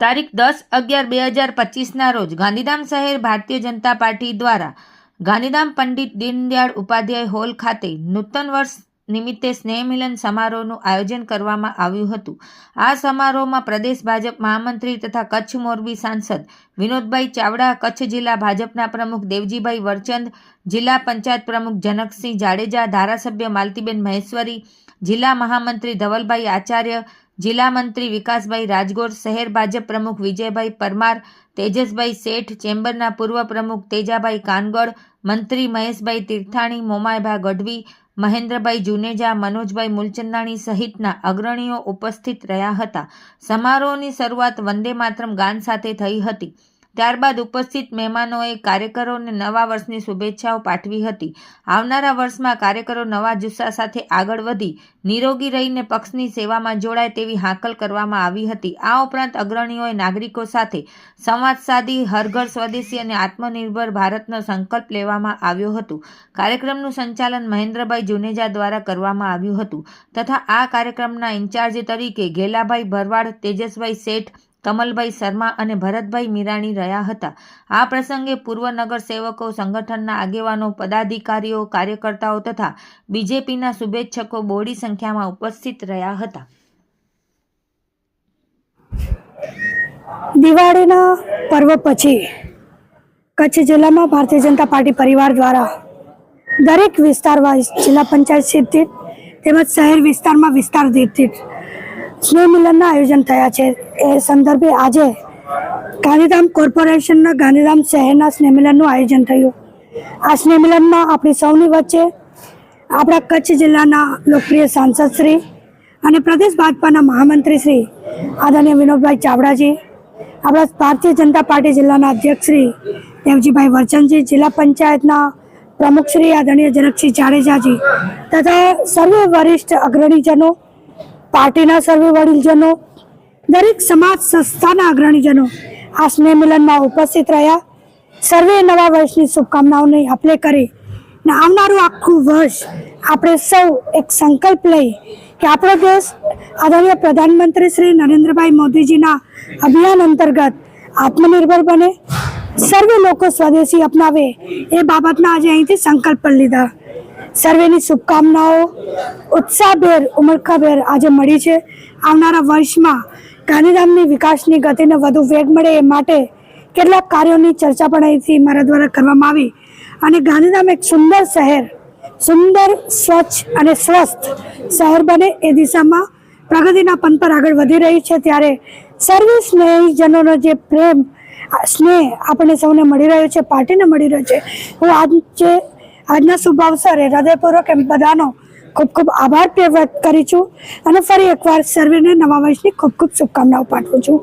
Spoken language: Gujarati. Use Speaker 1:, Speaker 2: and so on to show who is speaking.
Speaker 1: તારીખ દસ અગિયાર બે હજાર પચીસના રોજ ગાંધીધામ શહેર ભારતીય જનતા પાર્ટી દ્વારા ગાંધીધામ પંડિત દીનદયાળ ઉપાધ્યાય હોલ ખાતે નૂતન વર્ષ નિમિત્તે સ્નેહ મિલન સમારોહનું આયોજન કરવામાં આવ્યું હતું. આ સમારોહમાં પ્રદેશ ભાજપ મહામંત્રી તથા કચ્છ મોરબી સાંસદ વિનોદભાઈ ચાવડા, કચ્છ જિલ્લા ભાજપના પ્રમુખ દેવજીભાઈ વરચંદ, જિલ્લા પંચાયત પ્રમુખ જનકસિંહ જાડેજા, ધારાસભ્ય માલતીબેન મહેશ્વરી, જિલ્લા મહામંત્રી ધવલભાઈ આચાર્ય જિલ્લા મંત્રી વિકાસભાઈ રાજગોર, શહેર ભાજપ પ્રમુખ વિજયભાઈ પરમાર, તેજસભાઈ શેઠ, ચેમ્બરના પૂર્વ પ્રમુખ તેજાભાઈ કાનગડ મંત્રી મહેશભાઈ તીર્થાણી મોમાયભા ગઢવી, મહેન્દ્રભાઈ જુનેજા, મનોજભાઈ મૂલચંદાણી સહિતના અગ્રણીઓ ઉપસ્થિત રહ્યા હતા. સમારોહની શરૂઆત વંદે માતરમ ગાન સાથે થઈ હતી. ત્યારબાદ ઉપસ્થિત મહેમાનોએ કાર્યકરોને નવા વર્ષની શુભેચ્છાઓ પાઠવી હતી. આવનારા વર્ષમાં કાર્યકરો નવા જુસ્સા સાથે આગળ વધી, નિરોગી રહીને પક્ષની સેવામાં જોડાય તેવી હાકલ કરવામાં આવી હતી. આ ઉપરાંત અગ્રણીઓએ નાગરિકો સાથે સંવાદ સાધી, હરઘર સ્વદેશી અને આત્મનિર્ભર ભારતનો સંકલ્પ લેવામાં આવ્યો હતો. કાર્યક્રમનું સંચાલન મહેન્દ્રભાઈ જુનેજા દ્વારા કરવામાં આવ્યું હતું તથા આ કાર્યક્રમના ઇન્ચાર્જ તરીકે ઘેલાભાઈ ભરવાડ, તેજસભાઈ શેઠ કમલભાઈ શર્મા અને ભરતભાઈ મીરાણી રહ્યા હતા. આ પ્રસંગે પૂર્વ નગર સંગઠનના આગેવાનો, પદાધિકારીઓ, કાર્યકર્તાઓ તથા બીજેપીના શુભેચ્છકો બોડી સંખ્યામાં ઉપસ્થિત રહ્યા હતા.
Speaker 2: દિવાળીના પર્વ પછી કચ્છ જિલ્લામાં ભારતીય જનતા પાર્ટી પરિવાર દ્વારા દરેક વિસ્તાર વાઇઝ જિલ્લા પંચાયત સીટ તેમજ શહેર વિસ્તારમાં વિસ્તાર દીઠ દીઠ આયોજન થયા છે. એ સંદર્ભે આજે ગાંધીધામ કોર્પોરેશનના ગાંધીધામ શહેરના સ્નેહમિલનનું આયોજન થયું. આ સ્નેહમિલનમાં આપણી સૌની વચ્ચે આપણા કચ્છ જિલ્લાના લોકપ્રિય સાંસદ શ્રી અને પ્રદેશ ભાજપાના મહામંત્રી શ્રી આદરણીય વિનોદભાઈ ચાવડાજી, આપણા ભારતીય જનતા પાર્ટી જિલ્લાના અધ્યક્ષ શ્રી દેવજીભાઈ વરચંદજી જિલ્લા પંચાયતના પ્રમુખ શ્રી આદરણીય જનકસિંહ જાડેજાજી તથા સર્વે વરિષ્ઠ અગ્રણીજનો પાર્ટીના સર્વે વડીલજનો, દરેક સમાજ સંસ્થાના અગ્રણીજનો, આ સ્નેહ મિલનમાં ઉપસ્થિત રહ્યા. સર્વે નવા વર્ષની શુભકામનાઓને આપલે કરી ને આવનારું આખું વર્ષ આપણે સૌ એક સંકલ્પ લઈ કે આપણો દેશ આદરણીય પ્રધાનમંત્રી શ્રી નરેન્દ્રભાઈ મોદીજીના અભિયાન અંતર્ગત આત્મનિર્ભર બને. સર્વે લોકો સ્વદેશી અપનાવે એ બાબતના આજે અહીંથી સંકલ્પ પણ લીધા. સર્વેની શુભકામનાઓ, ઉત્સાહભેર, ઉમળકાભેર આજે મળી છે. આવનારા વર્ષમાં ગાંધીધામની વિકાસની ગતિને વધુ વેગ મળે એ માટે કેટલાક કાર્યોની ચર્ચા પણ અહીંથી મારા દ્વારા કરવામાં આવી. અને ગાંધીધામ એક સુંદર શહેર, સુંદર, સ્વચ્છ અને સ્વસ્થ શહેર બને એ દિશામાં પ્રગતિના પંથ પર આગળ વધી રહી છે. ત્યારે સર્વે સ્નેહીજનોનો જે પ્રેમ સ્નેહ આપણને સૌને મળી રહ્યો છે, પાર્ટીને મળી રહ્યો છે. હું આજે આજના શુભ અવસરે હૃદયપૂર્વક એમ બધાનો ખૂબ ખૂબ આભાર વ્યક્ત કરી છું. અને ફરી એકવાર સર્વેને નવા વર્ષની ખૂબ ખૂબ શુભકામનાઓ પાઠવું છું.